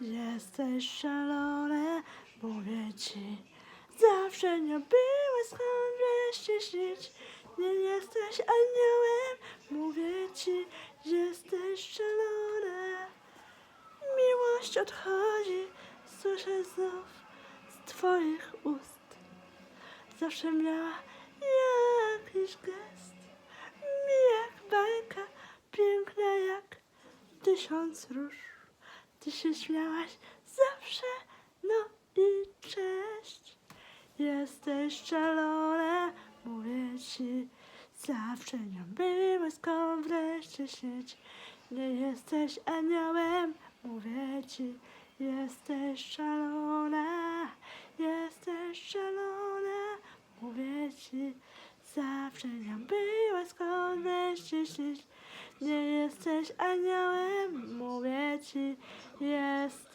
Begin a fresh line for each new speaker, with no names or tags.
Jesteś szalona, mówię ci. Zawsze nie byłeś skąd wreszcie śnić. Nie jesteś aniołem, mówię ci. Jesteś szalona. Miłość odchodzi, słyszę znów z twoich ust. Zawsze miała jakiś gest, jak bajka, piękna jak tysiąc róż. Ty się śmiałaś zawsze, no i cześć. Jesteś szalona, mówię ci, zawsze nie było skąd wreszcie śnić. Nie jesteś aniołem, mówię ci, jesteś szalona, jesteś szalona, mówię ci, zawsze nie było skąd wreszcie śnić. Nie jesteś aniołem, świecie jesteś.